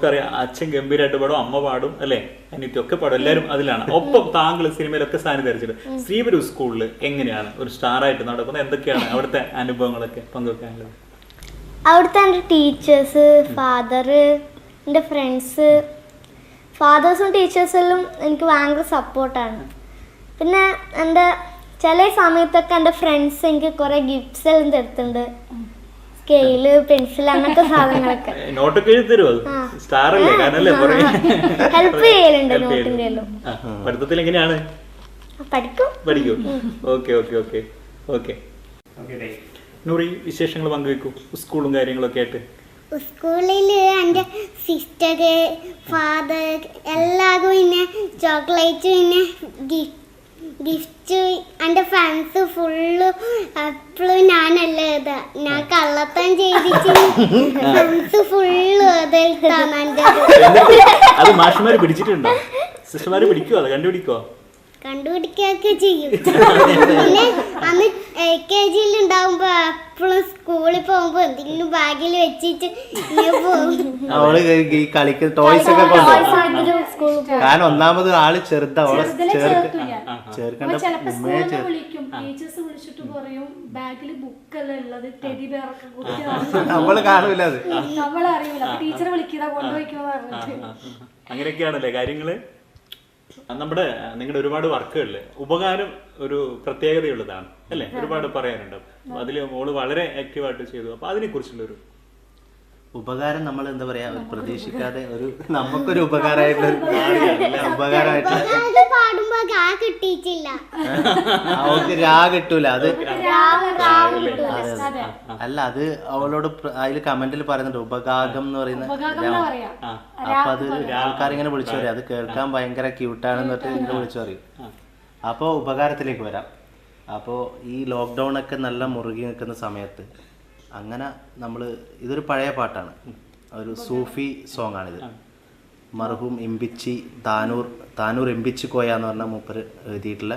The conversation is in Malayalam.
നമുക്കറിയാം അച്ഛൻ ഗംഭീരമായിട്ട് പാടും അമ്മ പാടും അല്ലെ? അനിയത്തിയൊക്കെ പാടും എല്ലാവരും അതിലാണ്. ഒപ്പം താങ്കൾ സിനിമയിലൊക്കെ ധരിച്ചിട്ട് ശ്രീപുരു സ്കൂളിൽ എങ്ങനെയാണ് ഒരു സ്റ്റാർ ആയിട്ട് നടക്കുന്നത്? എന്തൊക്കെയാണ് അവിടുത്തെ അനുഭവങ്ങളൊക്കെ പങ്കുവെക്കാനുള്ളത്? അവിടുത്തെ എന്റെ ടീച്ചേഴ്സ് ഫാദർ എന്റെ ഫ്രണ്ട്സ്. ഫാദേഴ്സും ടീച്ചേഴ്സെല്ലാം എനിക്ക് ഭയങ്കര സപ്പോർട്ടാണ്. പിന്നെ എന്റെ ചില സമയത്തൊക്കെ എന്റെ ഫ്രണ്ട്സ് എനിക്ക് കുറേ ഗിഫ്റ്റ്സ് എല്ലാം തരുത്തുണ്ട് സ്കെയിൽ പെൻസിൽ അങ്ങനത്തെ സാധനങ്ങളൊക്കെ. നോട്ടൊക്കെ എഴുതി തരുമോ? അത് സ്റ്റാർ അല്ലേ? കാരണല്ലേ ഹെൽപ്പ് ചെയ്യലുണ്ട് പഠിത്തത്തിൽ എങ്ങനെയാണ്? പഠിക്കും. പഠിക്കൂ. Okay okay okay. Okay. Noori വിശേഷങ്ങൾ പങ്കുവെക്കൂ. സ്കൂളും കാര്യങ്ങളൊക്കെ ആയിട്ട്. സ്കൂളിൽ എന്റെ സിസ്റ്റർ ഫാദർ എല്ലാവർക്കും പിന്നെ ചോക്ലേറ്റ് പിന്നെ ഗിഫ്റ്റ് എന്റെ ഫ്രണ്ട്സ് ഫുള്ള് എപ്പോഴും ഞാനല്ലേ ഇത്? ഞാൻ കള്ളത്തം ചെയ്തിട്ട് ഫ്രണ്ട്സ് ഫുള്ള് അത് മാഷുമാര് പിടിച്ചിട്ടുണ്ടോ? സിസ്റ്റർമാര് പിടിക്കുവോ? അത് കണ്ടുപിടിക്കുവോ? കണ്ടുപിടിക്കുകയൊക്കെ ചെയ്യും. പിന്നെ അന്ന് എൽ കെ ജിയിൽ ഉണ്ടാവുമ്പോ എപ്പോഴും സ്കൂളിൽ പോകുമ്പോ എന്തെങ്കിലും ബാഗിൽ വെച്ചിട്ട് പോകും. അവൾ ഈ കളിക്കുന്ന ടോയ്സ് ഒക്കെ കാരണം ഒന്നാമത് ആൾ ചെറുതാ അവളെ ചേർക്കേണ്ട ഉമ്മയെ നമ്മൾ കാണൂല അത്. അങ്ങനെയൊക്കെയാണല്ലേ കാര്യങ്ങൾ? നമ്മുടെ നിങ്ങളുടെ ഒരുപാട് വർക്കുകളിൽ ഉപകാരം ഒരു പ്രത്യേകതയുള്ളതാണ് അല്ലേ? ഒരുപാട് പറയാനുണ്ട്. അതിൽ മോൾ വളരെ ആക്റ്റീവായിട്ട് ചെയ്തു. അപ്പൊ അതിനെ കുറിച്ചുള്ള ഒരു ഉപകാരം നമ്മൾ എന്താ പറയാ ഒരു പ്രതീക്ഷിക്കാതെ ഒരു നമുക്കൊരു ഉപകാരമായിട്ടുള്ള അവൾക്ക് രാ കിട്ടൂല അത് അല്ല അത് അവളോട് അതിൽ കമന്റിൽ പറയുന്നുണ്ട് ഉപകാഗം എന്ന് പറയുന്ന അപ്പൊ അത് ആൾക്കാരിങ്ങനെ വിളിച്ചു പറയും അത് കേൾക്കാൻ ഭയങ്കര ക്യൂട്ടാണെന്ന് പറഞ്ഞിട്ട് ഇങ്ങനെ വിളിച്ചു പറയും. അപ്പോൾ ഉപകാരത്തിലേക്ക് വരാം. അപ്പോൾ ഈ ലോക്ക്ഡൗൺ ഒക്കെ നല്ല മുറുകി നിൽക്കുന്ന സമയത്ത് അങ്ങനെ നമ്മൾ ഇതൊരു പഴയ പാട്ടാണ്. ഒരു സൂഫി സോങ് ആണിത് മർഹൂം എംബിച്ചി താനൂർ താനൂർ എംബിച്ചി കോയ എന്ന് പറഞ്ഞ മൂപ്പർ എഴുതിയിട്ടുള്ള